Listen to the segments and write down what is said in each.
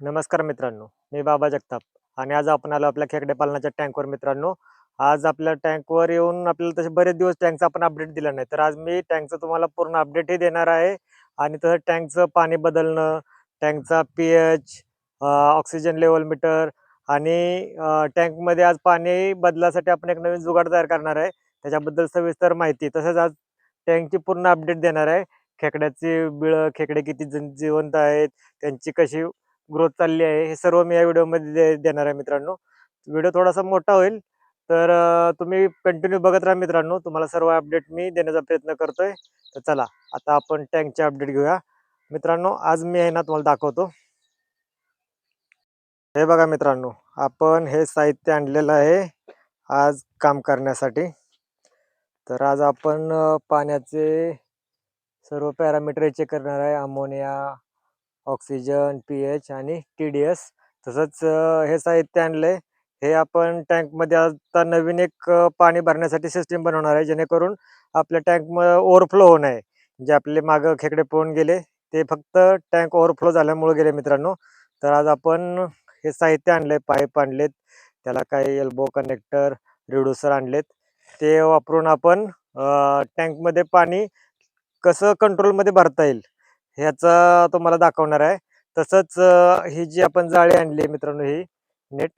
नमस्कार मित्रांनो मी बाबा जगताप आणि आज आपण आलो आपल्या खेकडे पालनाच्या टँकवर मित्रांनो. आज आपल्या टँकवर येऊन आपल्याला तसे बरेच दिवस टँकचा आपण अपडेट दिला नाही. तर आज मी टँकचं तुम्हाला पूर्ण अपडेटही देणार आहे आणि तसं टँकचं पाणी बदलणं टँकचा P H oxygen level meter आणि टँकमध्ये आज पाणी बदलासाठी आपण एक नवीन जुगाड तयार करणार आहे. त्याच्याबद्दल सविस्तर माहिती तसंच आज टँकची पूर्ण अपडेट देणार आहे. खेकड्याची बिळं खेकडे किती जण जिवंत आहेत त्यांची कशी ग्रोथ चालली आहे. हे सर्व मी या व्हिडिओमध्ये दे देणार आहे मित्रांनो. व्हिडिओ थोडासा मोठा होईल. तर तुम्ही कंटिन्यू बघत राहा मित्रांनो. तुम्हाला सर्व अपडेट मी देण्याचा प्रयत्न करतोय. तर चला आता आपण टँकचे अपडेट घेऊया. मित्रांनो आज मी आहे ना तुम्हाला दाखवतो. हे बघा मित्रांनो आपण हे साहित्य आणलेलं आहे आज काम करण्यासाठी. तर आज आपण पाण्याचे सर्व पॅरामीटर चेक करणार आहे. अमोनिया ऑक्सिजन पी एच आणि टी डी एस तसंच हे साहित्य आणलं आहे हे आपण टँकमध्ये आता नवीन एक पाणी भरण्यासाठी सिस्टीम बनवणार आहे. जेणेकरून आपल्या टँक ओव्हरफ्लो होऊ नये. जे आपले मागं खेकडे पळून गेले ते फक्त टँक ओव्हरफ्लो झाल्यामुळे गेले मित्रांनो. तर आज आपण हे साहित्य आणलं आहे पाईप आणलेत त्याला काही एल्बो कनेक्टर रिड्युसर आणलेत. ते वापरून आपण टँकमध्ये पाणी कसं कंट्रोलमध्ये भरता येईल? ह्याचा तुम्हाला दाखवणार आहे. तसंच ही जी आपण जाळी आणली आहे मित्रांनो ही नेट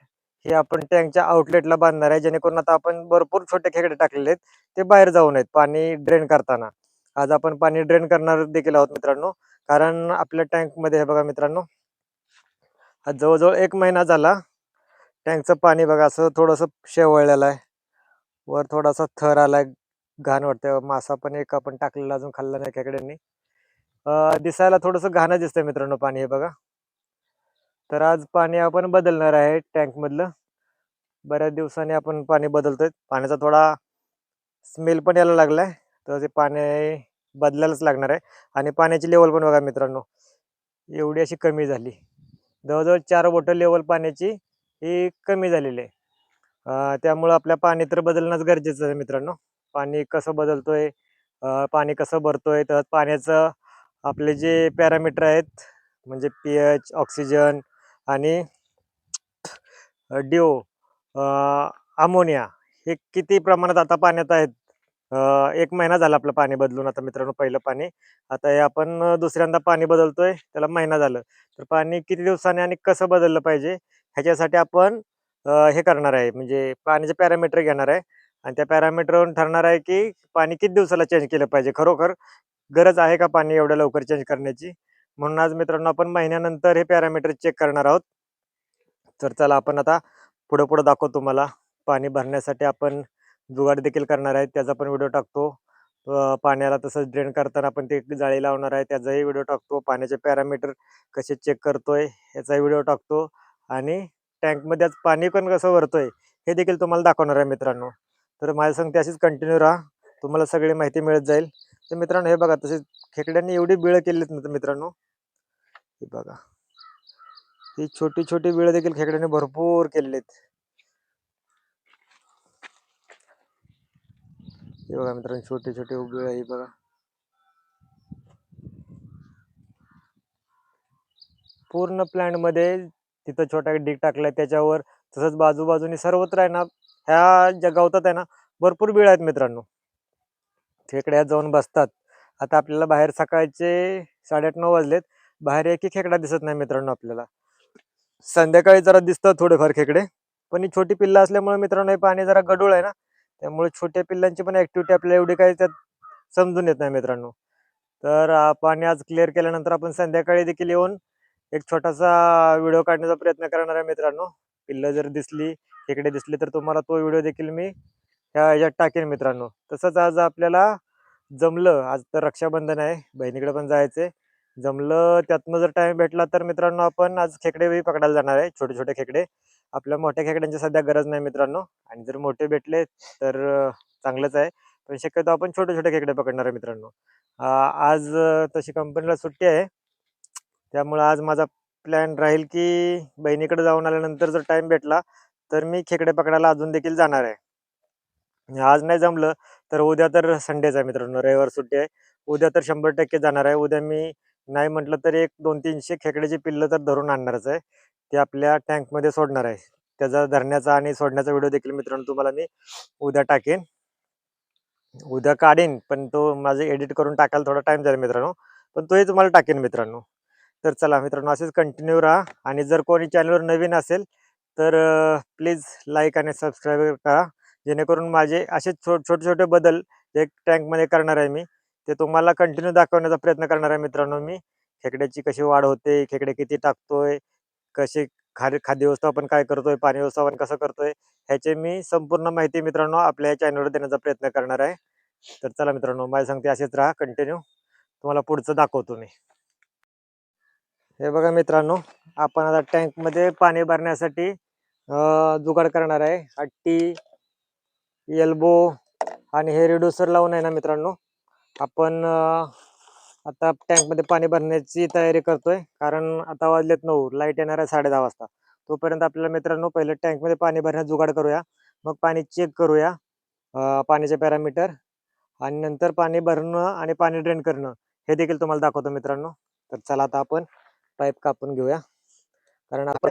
ही आपण टँकच्या आउटलेटला बांधणार आहे. जेणेकरून आता आपण भरपूर छोटे खेकडे टाकलेले आहेत ते बाहेर जाऊ नयेत पाणी ड्रेन करताना. आज आपण पाणी ड्रेन करणार देखील आहोत मित्रांनो कारण आपल्या टँकमध्ये हे बघा मित्रांनो आज जवळजवळ एक महिना झाला टँकचं पाणी बघा असं थोडंसं शेवळलेलं आहे. वर थोडासा थर आलाय घाण वाटतं मासा पण एक आपण टाकलेला अजून खाल्ला नाही खेकड्यांनी. दिसायला थोडंसं घाणं दिसतंय मित्रांनो पाणी हे बघा. तर आज पाणी आपण बदलणार आहे टँक मधलं बऱ्याच दिवसांनी आपण पाणी बदलतोय. पाण्याचा थोडा स्मेल पण यायला लागलाय. तर ते पाणी बदलायलाच लागणार आहे. आणि पाण्याची लेवल पण बघा मित्रांनो एवढी अशी कमी झाली. जवळजवळ चार बोटल लेवल पाण्याची ही कमी झालेली आहे. त्यामुळं आपल्या पाणी तर बदलणंच गरजेचं आहे मित्रांनो. पाणी कसं बदलतोय पाणी कसं भरतोय तर पाण्याचं आपले जे पॅरामीटर आहेत म्हणजे पी एच ऑक्सिजन आणि डिओ अमोनिया हे किती प्रमाणात आता पाण्यात आहेत? एक महिना झाला आपलं पाणी बदलून आता मित्रांनो पहिलं पाणी. आता हे आपण दुसऱ्यांदा पाणी बदलतोय त्याला महिना झालं. तर पाणी किती दिवसाने आणि कसं बदललं पाहिजे? ह्याच्यासाठी आपण हे करणार आहे. म्हणजे पाण्याचे पॅरामीटर घेणार आहे. आणि त्या पॅरामीटरवरून ठरणार आहे की पाणी किती दिवसाला चेंज केलं पाहिजे? खरोखर गरज आहे का पाणी एवढ्या लवकर चेंज करण्याची? म्हणून आज मित्रांनो आपण महिन्यानंतर हे पॅरामीटर चेक करणार आहोत. तर चला आपण आता पुढं पुढं दाखवतो तुम्हाला. पाणी भरण्यासाठी आपण जुगाड देखील करणार आहे. त्याचा पण व्हिडिओ टाकतो. पाण्याला तसंच ड्रेन करताना आपण ते जाळी लावणार आहे. त्याचाही व्हिडिओ टाकतो. पाण्याचे पॅरामीटर कसे चेक करतोय याचाही व्हिडिओ टाकतो. आणि टँकमध्ये आज पाणी पण कसं भरतोय हे देखील तुम्हाला दाखवणार आहे मित्रांनो. तर माझ्या सांगते अशीच कंटिन्यू राहा. तुम्हाला सगळी माहिती मिळत जाईल. तर मित्रांनो हे बघा तसेच खेकड्यांनी एवढी बिळं केलीत ना मित्रांनो. हे बघा. ही छोटी छोटी बिळं देखील खेकड्यांनी भरपूर केलेली आहेत हे बघा मित्रांनो छोटे छोटे बिळं ही बघा. पूर्ण प्लॅनमध्ये तिथं छोटा डीग टाकलाय त्याच्यावर तसंच बाजूबाजूनी सर्वत्र आहे ना ह्या ज्या गवतात आहे ना भरपूर बिळ आहेत मित्रांनो. खेकड्या जाऊन बसतात. आता आपल्याला बाहेर सकाळचे साडेआठ नऊ वाजलेत. बाहेर एकही खेकडा दिसत नाही मित्रांनो आपल्याला. संध्याकाळी जरा दिसतात थोडेफार खेकडे पण ही छोटी पिल्लं असल्यामुळे मित्रांनो हे पाणी जरा गडूळ आहे ना? त्यामुळे छोट्या पिल्लांची पण ऍक्टिव्हिटी आपल्याला एवढी काही त्यात समजून येत नाही मित्रांनो. तर पाणी आज क्लिअर केल्यानंतर आपण संध्याकाळी देखील येऊन एक छोटासा व्हिडिओ काढण्याचा प्रयत्न करणार आहे मित्रांनो. पिल्लं जर दिसली खेकडे दिसले तर तुम्हाला तो व्हिडिओ देखील मी ह्या ह्याच्यात टाकेन मित्रांनो. तसंच आज आपल्याला जमलं आज तर रक्षाबंधन आहे बहिणीकडे पण जायचंय. जमलं त्यातनं जर टाइम भेटला तर मित्रांनो आपण आज खेकडेही पकडायला जाणार आहे छोटे छोटे खेकडे. आपल्या मोठ्या खेकड्यांची सध्या गरज नाही मित्रांनो. आणि जर मोठे भेटले तर चांगलंच आहे. पण शक्यतो आपण छोटे छोटे खेकडे पकडणार आहे मित्रांनो. आज तशी कंपनीला सुट्टी आहे. त्यामुळं आज माझा प्लॅन राहील की बहिणीकडे जाऊन आल्यानंतर जर टाइम भेटला तर मी खेकडे पकडायला अजून देखील जाणार आहे. आज नाही जमलं तर उद्या तर संडेच आहे मित्रांनो रविवार सुट्टी आहे. उद्या तर शंभर टक्के जाणार आहे. उद्या मी नाही म्हटलं तर एक दोन तीनशे खेकड्याची पिल्लं तर धरून आणणारच आहे. ते आपल्या टँकमध्ये सोडणार आहे. त्याचा धरण्याचा आणि सोडण्याचा व्हिडिओ देखील मित्रांनो तुम्हाला मी उद्या टाकेन. उद्या काढेन पण तो माझे एडिट करून टाकायला थोडा टाईम जाईल मित्रांनो. पण तोही तुम्हाला टाकेन मित्रांनो. तर चला मित्रांनो असेच कंटिन्यू राहा. आणि जर कोणी चॅनलवर नवीन असेल तर प्लीज लाईक आणि सबस्क्राईब करा. जेणेकरून माझे असे छो छोटे छोटे बदल एक टँकमध्ये करणार आहे मी ते तुम्हाला कंटिन्यू दाखवण्याचा प्रयत्न करणार आहे मित्रांनो मी. खेकड्याची कशी वाढ होते खेकडे किती टाकतोय कसे खाद्य खाद्य व्यवस्थापन काय करतोय पाणी व्यवस्थापन कसं करतोय ह्याची मी संपूर्ण माहिती मित्रांनो आपल्या या चॅनलवर देण्याचा प्रयत्न करणार आहे. तर चला मित्रांनो माझ्या सांगते असेच राहा कंटिन्यू तुम्हाला पुढचं दाखवतो मी. हे बघा मित्रांनो आपण आता टँकमध्ये पाणी भरण्यासाठी जुगाड करणार आहे. हट्टी एल्बो आणि हे रिड्युसर लावून आहे ना मित्रांनो. आपण आता टँकमध्ये पाणी भरण्याची तयारी करतोय. कारण आता वाजलेत नऊ लाइट येणार आहे साडे दहा वाजता. तोपर्यंत आपल्याला मित्रांनो पहिले टँकमध्ये पाणी भरण्यात जुगाड करूया. मग पाणी चेक करूया पाण्याचे पॅरामीटर आणि नंतर पाणी भरणं आणि पाणी ड्रेन करणं. हे देखील तुम्हाला दाखवतो मित्रांनो. तर चला आता आपण पाईप कापून घेऊया. कारण आपण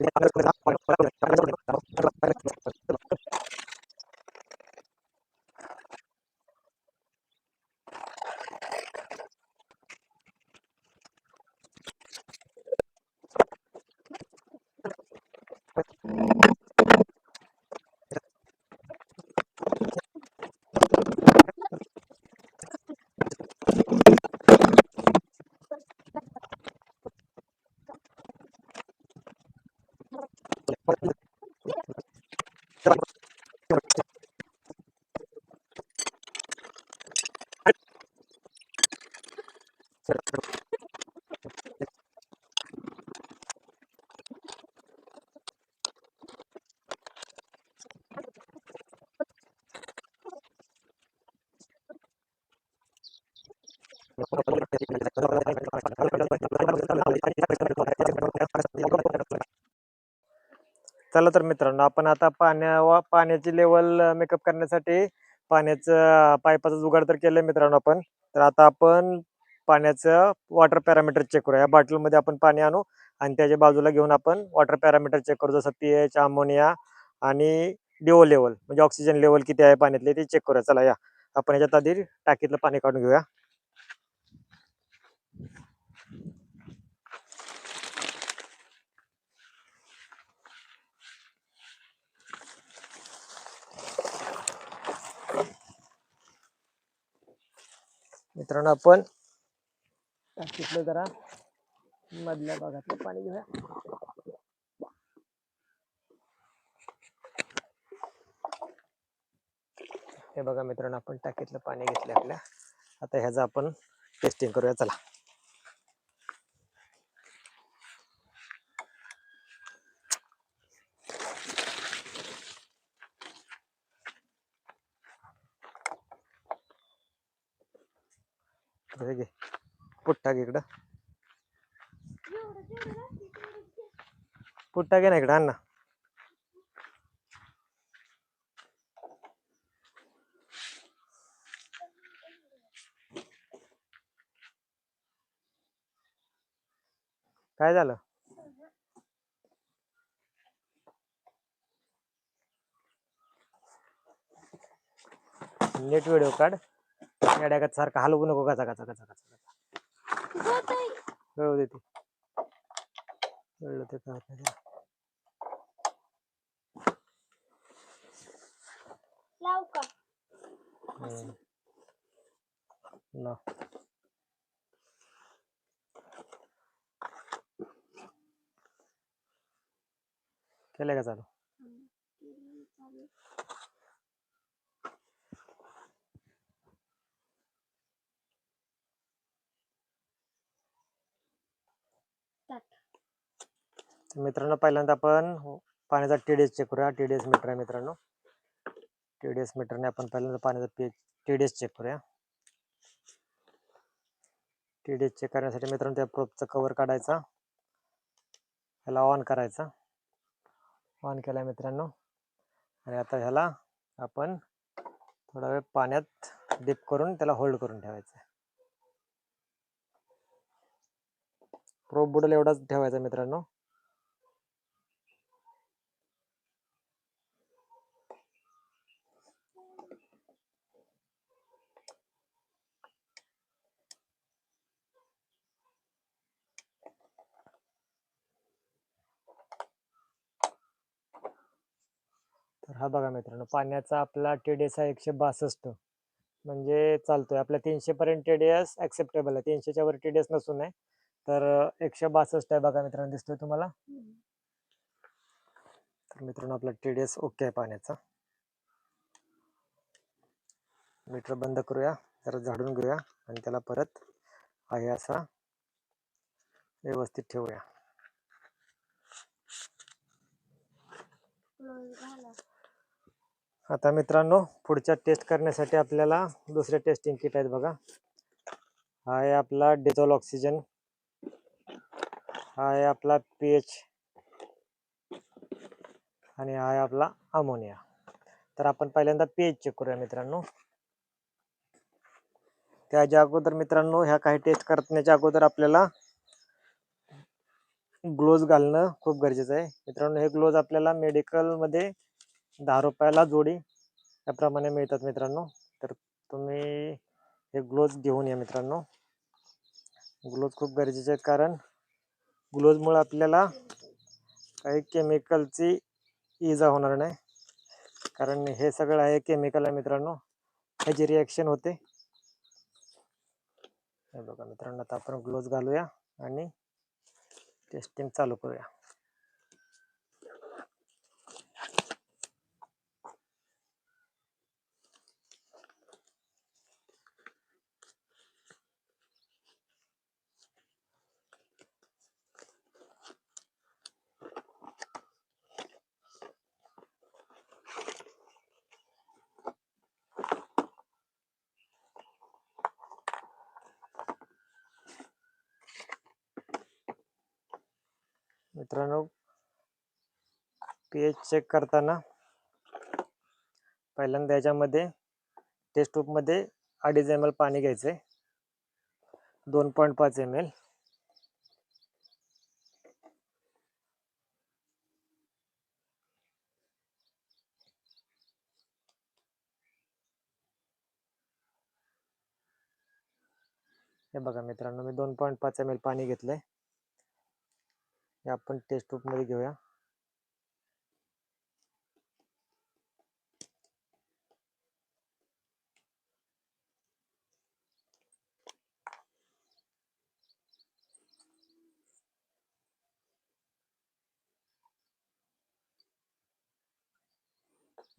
Yeah. चला तर मित्रांनो आपण आता पाण्या वा- पाण्याची लेवल मेकअप करण्यासाठी पाण्याचं पाईपाचा जुगाड तर केलं मित्रांनो आपण. तर आता आपण पाण्याचं वॉटर पॅरामीटर चेक करू या बॉटलमध्ये आपण पाणी आणू आणि त्याच्या बाजूला घेऊन आपण वॉटर पॅरामीटर चेक करू. जसं पी एच अमोनिया आणि डिओ लेवल म्हणजे ऑक्सिजन लेवल किती आहे पाण्यातले ते चेक करूया. चला या. आपण याच्यात आधी टाकीतलं पाणी काढून घेऊया. मित्रांनो आपण टाकीतलं जरा मधल्या भागातलं पाणी घेऊया. हे बघा मित्रांनो आपण टाकीतलं पाणी घेतलं आपल्या. आता ह्याचं आपण टेस्टिंग करूया. चला हे घे घे इकडं. पुट्टा घे. ना इकडं आण ना. काय झालं? नेट व्हिडिओ काढ. येड्यागत सारखा हलवू नको गाचा गाचा गाचा गाचा कळू देते कळलं ते कळत नाही त्याला. लाव का हम्म. लाव. केलंय का चालू मित्रांनो पहिल्यांदा आपण हो, पाण्याचा टी डी एस चेक करूया. टी डी एस मीटर आहे मित्रांनो. टी डी एस मीटरने आपण पहिल्यांदा पाण्याचा पी एस चेक करूया. टी डी एस चेक करण्यासाठी मित्रांनो त्या प्रोपचा कवर काढायचा. ह्याला ऑन करायचा. ऑन केला मित्रांनो. आणि आता ह्याला आपण थोडा वेळ पाण्यात डिप करून त्याला होल्ड करून ठेवायचं प्रोप बुडल एवढाच ठेवायचा मित्रांनो तर पाण्याचा आपला टीडीएस आहे एकशे बासष्ट. म्हणजे चालतोय. आपल्या तीनशे पर्यंत टीडीएस ऍक्सेप्टेबल आहे. तीनशेच्या वर एस नसून आहे. तर एकशे बासष्ट आहे बघा मित्रांनो. दिसतोय तुम्हाला? तर मित्रांनो आपला टीडीएस ओके आहे पाण्याचा. मीटर बंद करूया. जरा झाडून घेऊया आणि त्याला परत आहे असा व्यवस्थित ठेवूया. झाला. आता मित्रांनो पुढच्या टेस्ट करण्यासाठी आपल्याला दुसरे टेस्टिंग किट आहेत बघा. हा आहे आपला डिझॉल ऑक्सिजन हा आहे आपला पी एच आणि हा आहे आपला अमोनिया तर आपण पहिल्यांदा पी एच चेक करूया मित्रांनो. त्याच्या अगोदर मित्रांनो ह्या काही टेस्ट करण्याच्या अगोदर आपल्याला ग्लोव्ज घालणं खूप गरजेचं आहे. मित्रांनो हे ग्लोव्ज आपल्याला मेडिकलमध्ये दहा रुपयाला जोडी त्याप्रमाणे मिळतात मित्रांनो. तर तुम्ही हे ग्लोज घेऊन या मित्रांनो. ग्लोज खूप गरजेचे आहेत कारण ग्लोजमुळे आपल्याला काही केमिकलची इजा होणार नाही. कारण हे सगळं आहे केमिकल आहे मित्रांनो. ह्याची रिॲक्शन होते. हे बघा मित्रांनो आता आपण ग्लोज घालूया आणि टेस्टिंग चालू करूया. मित्रांनो पी एच चेक करताना पहिल्यांदा याच्यामध्ये टेस्ट ट्यूबमध्ये अडीच एम एल पाणी घ्यायचं आहे दोन पॉईंट पाच एम एल हे बघा मित्रांनो मी दोन पॉईंट पाच एम एल पाणी घेतलंय. हे आपण टेस्टमध्ये घेऊया.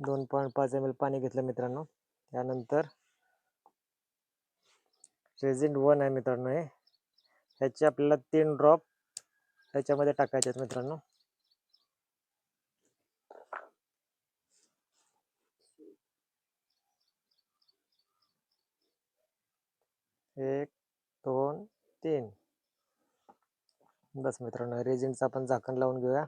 दोन पॉईंट पाच एम एल पाणी घेतलं मित्रांनो. त्यानंतर रेझिन वन आहे मित्रांनो हे. ह्याचे आपल्याला तीन ड्रॉप त्याच्यामध्ये टाकायचे आहेत मित्रांनो. एक दोन तीन. बस मित्रांनो रेजिनचं आपण झाकण लावून घेऊया.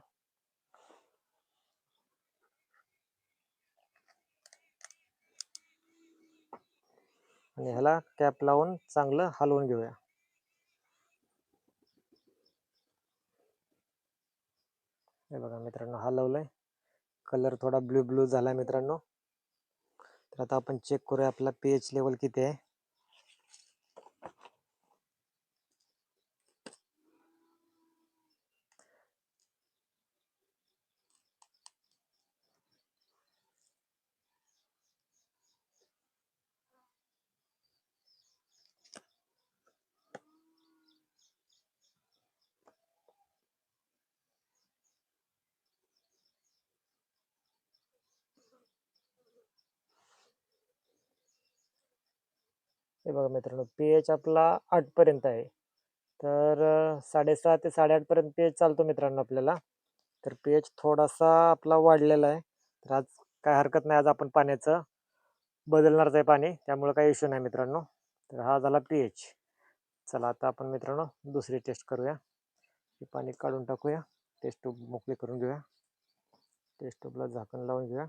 आणि ह्याला कॅप लावून चांगलं हलवून घेऊया. हे बघा मित्रांनो हलवलंय कलर थोडा ब्ल्यू ब्ल्यू झाला मित्रांनो. तर आता आपण चेक करूया आपला पी एच लेवल किती आहे. हे बघा मित्रांनो पी एच आपला आठपर्यंत आहे. तर साडेसहा ते साडेआठपर्यंत पी एच चालतो मित्रांनो आपल्याला. तर पी एच थोडासा आपला वाढलेला आहे. तर आज काय हरकत नाही आज आपण पाण्याचं बदलणारच आहे पाणी. त्यामुळे काही इश्यू नाही मित्रांनो. तर हा झाला पी एच चला आता आपण मित्रांनो दुसरी टेस्ट करूया. हे पाणी काढून टाकूया. टेस्ट ट्यूब मोकळी करून घेऊया. टेस्ट ट्यूबला झाकण लावून घेऊया.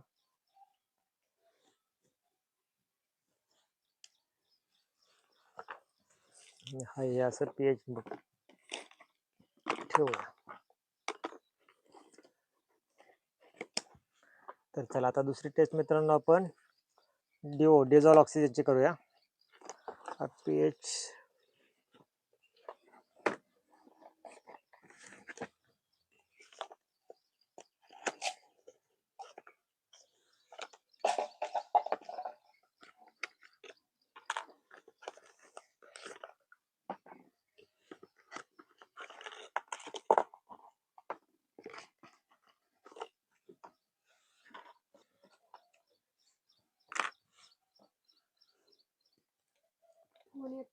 हा हे असं पीएच ठेवूया. तर चला आता दुसरी टेस्ट मित्रांनो आपण डिओ डेझॉल ऑक्सिजनची करूया. पी एच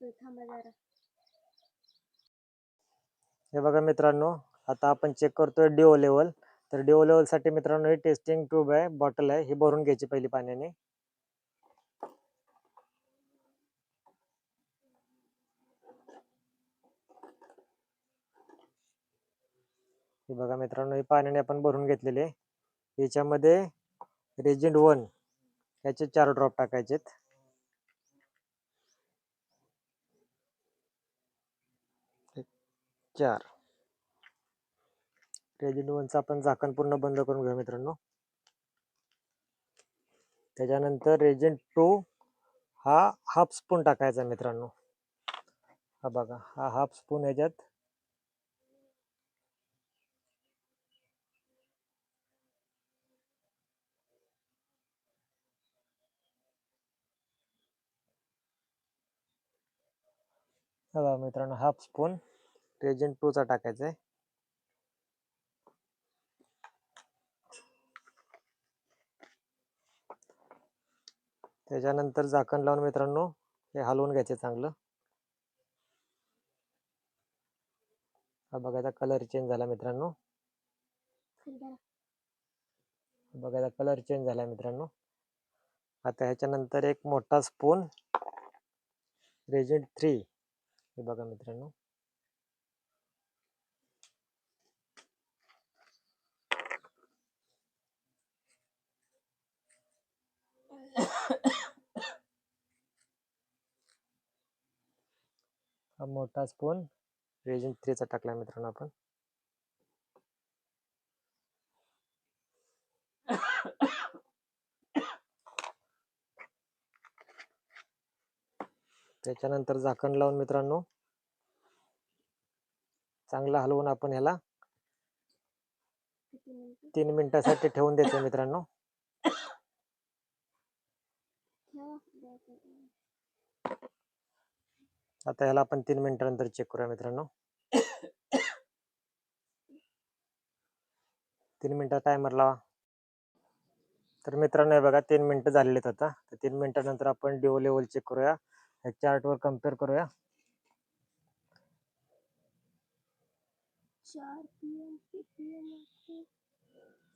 येतोय थांबा जरा. हे बघा मित्रांनो आता आपण चेक करतोय डिओ लेवल तर डिओ लेवलसाठी मित्रांनो ही टेस्टिंग ट्यूब आहे बॉटल आहे. ही भरून घ्यायची पहिली पाण्याने. हे बघा मित्रांनो ही पाण्याने आपण भरून घेतलेली आहे. याच्यामध्ये रेजिंट वन याचे चार ड्रॉप टाकायचेत. चार. रेजिन वनचं आपण झाकण पूर्ण बंद करून घेऊ मित्रांनो. त्याच्यानंतर रेजिन टू हा हाफ स्पून टाकायचा मित्रांनो. हा बघा हा हाफ स्पून ह्याच्यात हा बघा मित्रांनो हाफ स्पून रेजिंट टूचा टाकायचा आहे. त्याच्यानंतर झाकण लावून मित्रांनो हे हलवून घ्यायचे चांगलं. हा बघायचा कलर चेंज झाला मित्रांनो. बघायचा कलर चेंज झाला मित्रांनो. आता ह्याच्यानंतर एक मोठा स्पून रेजिंट थ्री हे बघा मित्रांनो. हा मोठा स्पून रेजिन थ्रीचा टाकला मित्रांनो आपण. त्याच्यानंतर झाकण लावून मित्रांनो चांगलं हलवून आपण ह्याला तीन मिनिटासाठी ठेवून द्यायचं मित्रांनो ठेवा द्यायचं ते. आता ह्याला आपण तीन मिनिटानंतर चेक करूया मित्रांनो. तीन मिनिटा टायमर लावा. तर मित्रांनो हे बघा तीन मिनिटं झालेलीत आता. तर तीन मिनिटानंतर आपण डिओ लेवल चेक करूया. ह्या चार्टवर कंपेअर करूया.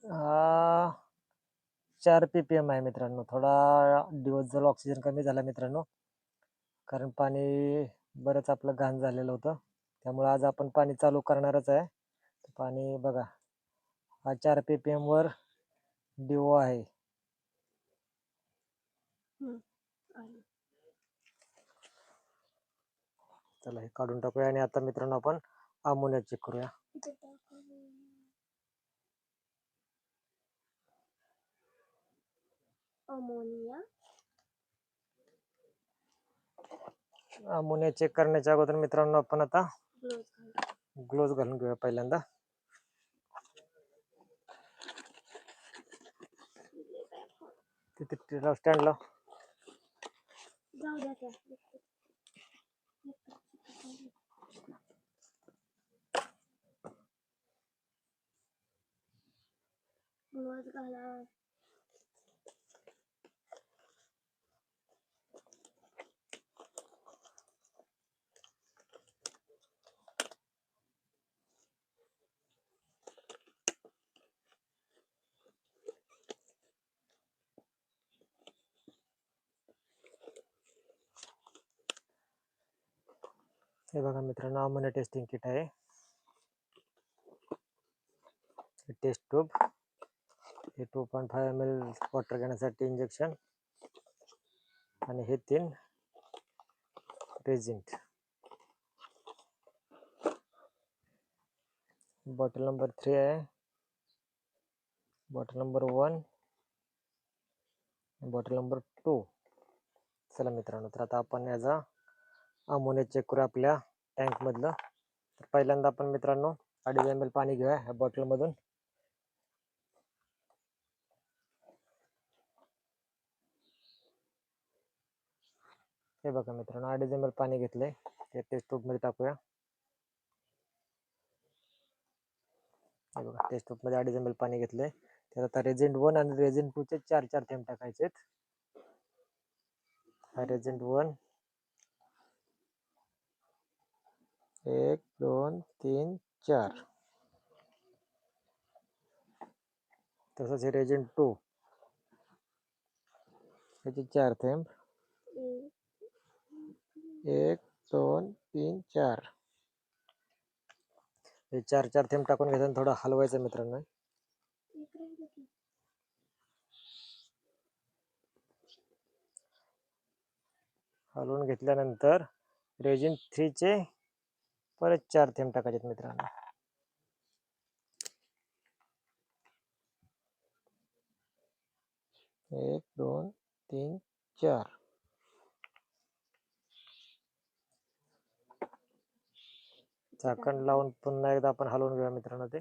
हा चार पी पी एम आहे मित्रांनो. थोडा दिवस जर ऑक्सिजन कमी झाला मित्रांनो. कारण पाणी बरंच आपलं घाण झालेलं होतं. त्यामुळे आज आपण पाणी चालू करणारच आहे. पाणी बघा हा चार पी पी एमवर डिओ आहे. चला हे काढून टाकूया आणि आता मित्रांनो आपण अमोनिया चेक करूया. अमोनिया. अमोनिया चेक करण्याच्या अगोदर मित्रांनो आपण आता ग्लोव्ह घालून घेऊया पहिल्यांदा. तिथे स्टँड लाव. घाला. हे बघा मित्रांनो अमोनिया टेस्टिंग किट आहे. टेस्ट ट्यूब हे two point five M L water घेण्यासाठी इंजेक्शन आणि हे तीन रेजिंट बॉटल नंबर थ्री आहे. Bottle number one bottle number two चला मित्रांनो तर आता आपण याचा अमोनिया चेक करूया आपल्या टँकमधलं तर पहिल्यांदा आपण मित्रांनो अडीच एम एल पाणी घेऊया ह्या बॉटलमधून हे बघा मित्रांनो अडीच एम एल पाणी घेतलंय. ते टेस्ट ट्यूबमध्ये टाकूया. हे बघा टेस्ट ट्यूबमध्ये अडीच एम एल पाणी घेतलंय. त्यात आता रेझेंट वन आणि रेझेंट टूचे चार चार थेंब टाकायचे हा रेझेंट वन एक दोन तीन चार. तसंच हे रेजंट टू. त्याचे चार थेंब. एक दोन तीन चार. हे चार चार थेंब टाकून घ्यायचं थोडं हलवायचं मित्रांनो. हलवून घेतल्यानंतर रेजिन थ्रीचे परत चार थेंब टाकायचे मित्रांनो. एक दोन तीन चार. झाकण लावून पुन्हा एकदा आपण हलवून घेऊया मित्रांनो ते.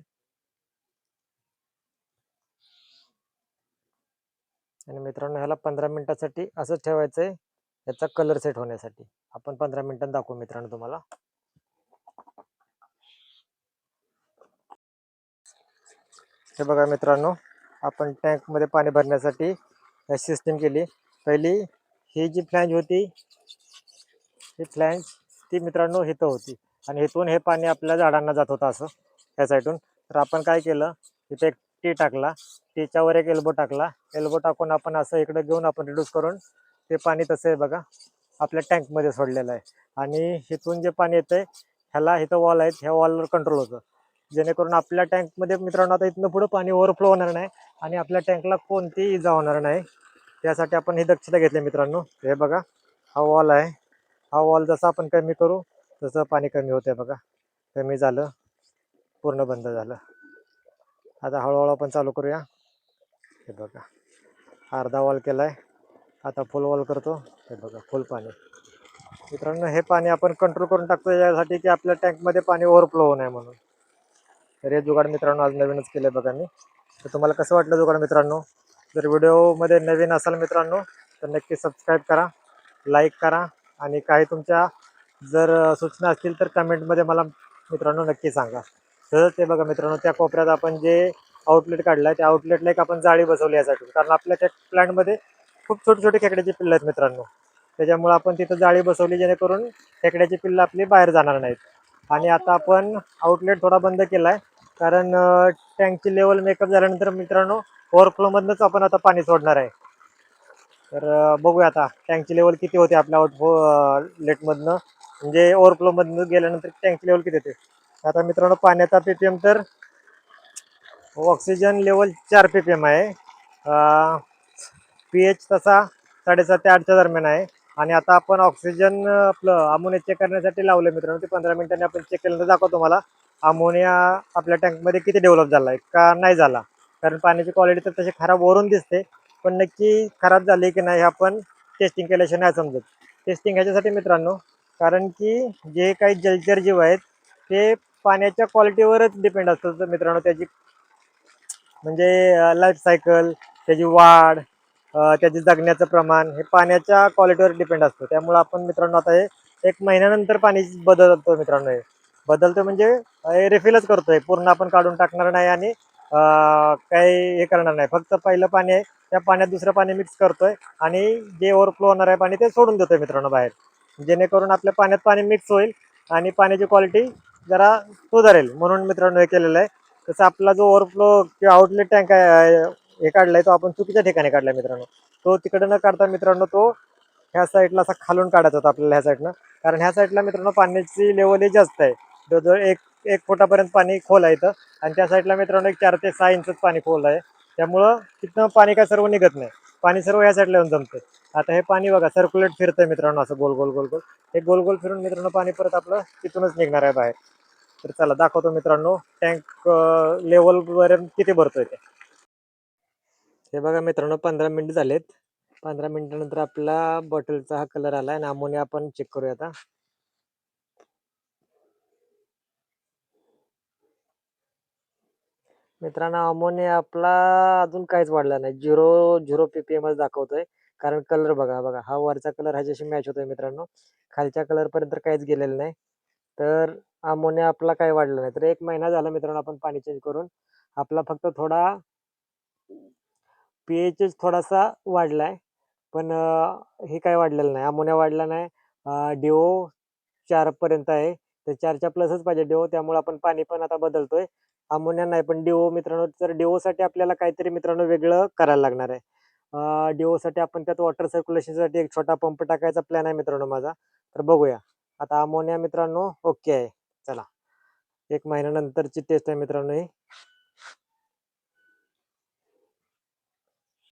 आणि मित्रांनो ह्याला पंधरा मिनिटासाठी असंच ठेवायचं याचा कलर सेट होण्यासाठी. आपण पंधरा मिनिटांनी दाखवू मित्रांनो तुम्हाला. हे बघा मित्रांनो आपण टँकमध्ये पाणी भरण्यासाठी सिस्टीम केली. पहिली ही जी फ्लॅंज होती ही फ्लॅंज ती मित्रांनो हिथं होती. आणि इथून हे पाणी आपल्या झाडांना जात होतं असं ह्या साईडून तर आपण काय केलं इथे एक टी टाकला. टीच्यावर एक एल्बो टाकला. एल्बो टाकून आपण असं इकडं घेऊन आपण रिड्यूस करून ते पाणी तसं आहे बघा आपल्या टँकमध्ये सोडलेलं आहे. आणि इथून जे पाणी येतंय ह्याला इथं वॉल आहेत ह्या वॉलवर कंट्रोल होतं. जेणेकरून आपल्या टँकमध्ये मित्रांनो आता इथनं पुढं पाणी ओव्हरफ्लो होणार नाही आणि आपल्या टँकला कोणतीही इजा होणार नाही. त्यासाठी आपण ही दक्षता घेतली मित्रांनो. हे बघा हा वॉल आहे. हा वॉल जसा आपण कमी करू तसं पाणी कमी होतं बघा. कमी झालं पूर्ण बंद झालं. आता हळूहळू आपण चालू करूया. हे बघा अर्धा वॉल केला आहे आता फुल वॉल करतो. हे बघा फुल पाणी. मित्रांनो हे पाणी आपण कंट्रोल करून टाकतो यासाठी की आपल्या टँकमध्ये पाणी ओव्हरफ्लो होऊ नये म्हणून. तर हे जुगाड मित्रांनो आज नवीनच केलं बघा मी. तर तुम्हाला कसं वाटलं जुगाड मित्रांनो? जर व्हिडिओमध्ये नवीन असाल मित्रांनो तर नक्की सबस्क्राईब करा लाईक करा आणि काही तुमच्या जर सूचना असतील तर कमेंटमध्ये मला मित्रांनो नक्की सांगा. तर ते बघा मित्रांनो त्या कोपऱ्यात आपण जे आउटलेट काढलं आहे त्या आउटलेटला एक आपण जाळी बसवली यासाठी. कारण आपल्या त्या प्लॅनमध्ये खूप छोटे छोटे खेकड्याची पिल्लं आहेत मित्रांनो. त्याच्यामुळे आपण तिथं जाळी बसवली जेणेकरून खेकड्याची पिल्लं आपली बाहेर जाणार नाहीत. आणि आता आपण आउटलेट थोडा बंद केला आहे कारण टँकची लेवल मेकअप झाल्यानंतर मित्रांनो ओव्हरफ्लोमधनंच आपण आता पाणी सोडणार आहे. तर बघूया आता टँकची लेवल किती होते आपल्या आउट लेटमधनं हो, म्हणजे ओव्हरफ्लोमधनं गेल्यानंतर टँकची लेवल किती होते? आता मित्रांनो पाण्याचा पी पी एम तर ऑक्सिजन लेवल चार पी पी एम आहे. पी एच तसा साडेसात ते आठच्या दरम्यान आहे. आणि आता आपण ऑक्सिजन आपलं अमोनिया चेक करण्यासाठी लावलं मित्रांनो ते पंधरा मिनिटांनी आपण चेक केल्यानंतर दाखवतो तुम्हाला. अमोनिया आपल्या टँकमध्ये किती डेव्हलप झाला आहे का नाही झाला? कारण पाण्याची क्वालिटी तर तशी खराब वरून दिसते पण नक्की खराब झाली की नाही हे आपण टेस्टिंग केल्याशिवाय नाही समजत. टेस्टिंग ह्याच्यासाठी मित्रांनो कारण की जे काही जलचर जीव आहेत ते पाण्याच्या क्वालिटीवरच डिपेंड असतं तर मित्रांनो त्याची म्हणजे लाईफ सायकल त्याची वाढ अ, त्याचे जगण्याचं प्रमाण हे पाण्याच्या क्वालिटीवर डिपेंड असतं. त्यामुळं आपण मित्रांनो आता हे एक महिन्यानंतर पाणी बदलतो मित्रांनो हे. बदलतो म्हणजे रिफिलच करतोय. पूर्ण आपण काढून टाकणार नाही आणि काही हे करणार नाही. फक्त पहिलं पाणी आहे त्या पाण्यात दुसरं पाणी मिक्स करतोय आणि जे ओव्हरफ्लो होणार आहे पाणी ते सोडून देतोय मित्रांनो बाहेर. जेणेकरून आपल्या पाण्यात पाणी मिक्स होईल आणि पाण्याची क्वालिटी जरा सुधारेल म्हणून मित्रांनो हे केलेलं आहे. तसं आपला जो ओव्हरफ्लो किंवा आउटलेट टँक आहे हे काढलाय तो आपण चुकीच्या ठिकाणी काढलाय मित्रांनो. तो तिकडे न काढता मित्रांनो तो ह्या साईडला असा खालून काढायचा होता आपल्याला ह्या साईडनं कारण ह्या साईडला मित्रांनो पाण्याची लेवल जास्त आहे. जवळजवळ एक एक फुटापर्यंत पाणी खोल आहे इथं. आणि त्या साईडला मित्रांनो एक चार ते सहा इंचच पाणी खोल आहे. त्यामुळं तिथनं पाणी काय सर्व निघत नाही. पाणी सर्व या साईडला येऊन जमतंय. आता हे पाणी बघा सर्क्युलेट फिरतंय मित्रांनो असं गोल गोल गोल गोल. हे गोल गोल फिरून मित्रांनो पाणी परत आपलं तिथूनच निघणार आहे बाहेर. तर चला दाखवतो मित्रांनो टँक लेवलपर्यंत किती भरतोय ते. हे बघा मित्रांनो पंधरा मिनिट झालेत. पंधरा मिनिटानंतर आपला बॉटलचा हा कलर आला आणि अमोनिया आपण चेक करूया आता. मित्रांनो अमोनिया आपला अजून काहीच वाढला नाही. झिरो झिरो पीपीएमच दाखवतोय. कारण कलर बघा बघा. हा वरचा कलर ह्याच्याशी मॅच होतोय मित्रांनो. खालच्या कलर पर्यंत काहीच गेलेलं नाही. तर अमोनिया आपला काही वाढला नाही. तर एक महिना झाला मित्रांनो आपण पाणी चेंज करून. आपला फक्त थोडा पीएच थोडासा वाढलाय. पण हे काय वाढलेलं नाही. अमोनिया वाढला नाही. डिओ चार पर्यंत आहे. तर चारच्या प्लसच पाहिजे डिओ त्यामुळे आपण पाणी पण आता बदलतोय. अमोनिया नाही. पण डिओ मित्रांनो तर डिओसाठी आपल्याला काहीतरी मित्रांनो वेगळं करायला लागणार आहे. डिओसाठी आपण त्यात वॉटर सर्क्युलेशनसाठी एक छोटा पंप टाकायचा प्लॅन आहे मित्रांनो माझा. तर बघूया. आता अमोनिया मित्रांनो ओके आहे चला. एक महिन्यानंतरची टेस्ट आहे मित्रांनो ही.